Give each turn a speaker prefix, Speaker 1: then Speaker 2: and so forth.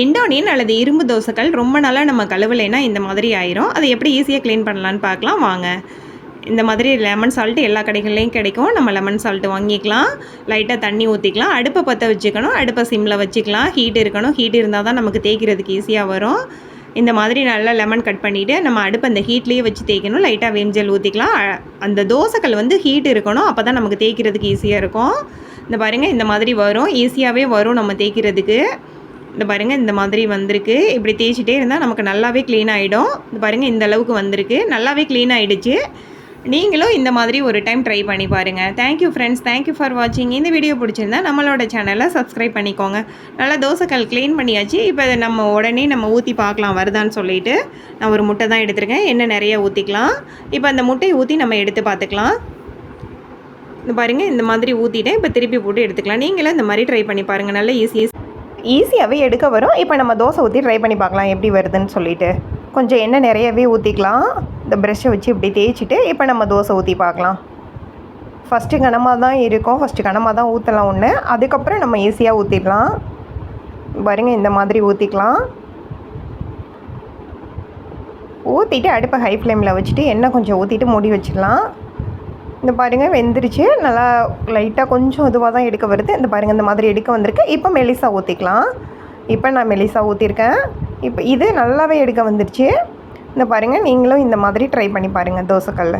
Speaker 1: இண்டோனியன் அல்லது இரும்பு தோசைக்கல் ரொம்ப நாளாக நம்ம கழுவலைன்னா இந்த மாதிரி ஆயிரும். அதை எப்படி ஈஸியாக க்ளீன் பண்ணலான்னு பார்க்கலாம். வாங்க. இந்த மாதிரி லெமன் சால்ட்டு எல்லா கடைகள்லையும் கிடைக்கும். நம்ம லெமன் சால்ட்டு வாங்கிக்கலாம். லைட்டாக தண்ணி ஊற்றிக்கலாம் அடுப்பை பற்ற வச்சுக்கணும். அடுப்பை சிம்மில் வச்சுக்கலாம். ஹீட் இருக்கணும். ஹீட் இருந்தால் தான் நமக்கு தேய்க்கிறதுக்கு ஈஸியாக வரும். இந்த மாதிரி நல்லா லெமன் கட் பண்ணிவிட்டு நம்ம அடுப்பு அந்த ஹீட்லேயே வச்சு தேய்க்கணும். லைட்டாக வேம்ஜல் ஊற்றிக்கலாம் அந்த தோசைக்கல் வந்து ஹீட் இருக்கணும். அப்போ தான் நமக்கு தேய்க்கிறதுக்கு ஈஸியாக இருக்கும். இந்த பாருங்கள் இந்த மாதிரி வரும். ஈஸியாகவே வரும் நம்ம தேய்க்கிறதுக்கு. இந்த பாருங்கள் இந்த மாதிரி வந்திருக்கு. இப்படி தேய்ச்சிட்டே இருந்தால் நமக்கு நல்லாவே க்ளீன் ஆகிடும் இந்த பாருங்கள் இந்த அளவுக்கு வந்திருக்கு. நல்லாவே க்ளீன் ஆகிடுச்சு நீங்களும் இந்த மாதிரி ஒரு டைம் ட்ரை பண்ணி பாருங்கள் தேங்க்யூ ஃப்ரெண்ட்ஸ் தேங்க்யூ ஃபார் வாட்சிங் இந்த வீடியோ பிடிச்சிருந்தா நம்மளோட சேனலை சப்ஸ்கிரைப் பண்ணிக்கோங்க. நல்லா தோசைக்கல் க்ளீன் பண்ணியாச்சு. இப்போ நம்ம உடனே நம்ம ஊற்றி பார்க்கலாம் வருதான்னு சொல்லிட்டு. நான் ஒரு முட்டை தான் எடுத்திருக்கேன். எண்ணெய் நிறைய ஊற்றிக்கலாம் இப்போ அந்த முட்டையை ஊற்றி நம்ம எடுத்து பார்த்துக்கலாம். இந்த பாருங்கள் இந்த மாதிரி ஊற்றிட்டேன் இப்போ திருப்பி போட்டு எடுத்துக்கலாம். நீங்களும் இந்த மாதிரி ட்ரை பண்ணி பாருங்கள் நல்ல ஈஸி ஈஸியாகவே எடுக்க வரும். இப்போ நம்ம தோசை ஊற்றி ட்ரை பண்ணி பார்க்கலாம் எப்படி வருதுன்னு சொல்லிட்டு. கொஞ்சம் எண்ணெய் நிறையவே ஊற்றிக்கலாம் இந்த ப்ரெஷ்ஷை வச்சு இப்படி தேய்ச்சிட்டு இப்போ நம்ம தோசை ஊற்றி பார்க்கலாம். ஃபஸ்ட்டு கனமாக தான் இருக்கும். ஃபஸ்ட்டு கனமாக தான் ஊற்றலாம் ஒன்று அதுக்கப்புறம் நம்ம ஈஸியாக ஊற்றிடலாம் பாருங்க இந்த மாதிரி ஊற்றிக்கலாம் ஊற்றிட்டு அடுப்பை ஹை ஃப்ளேமில் வச்சுட்டு எண்ணெய் கொஞ்சம் ஊற்றிட்டு மூடி வச்சிடலாம். இந்த பாருங்கள் வெந்துருச்சு. நல்லா லைட்டாக கொஞ்சம் இதுவாக தான் எடுக்க வருது. இந்த பாருங்கள் இந்த மாதிரி எடுக்க வந்திருக்கு. இப்போ மெலிசா ஊற்றிக்கலாம் இப்போ நான் மெலிசா ஊற்றிருக்கேன் இப்போ இது நல்லாவே எடுக்க வந்துருச்சு. இந்த பாருங்கள் நீங்களும் இந்த மாதிரி ட்ரை பண்ணி பாருங்கள் தோசைக்கல்ல.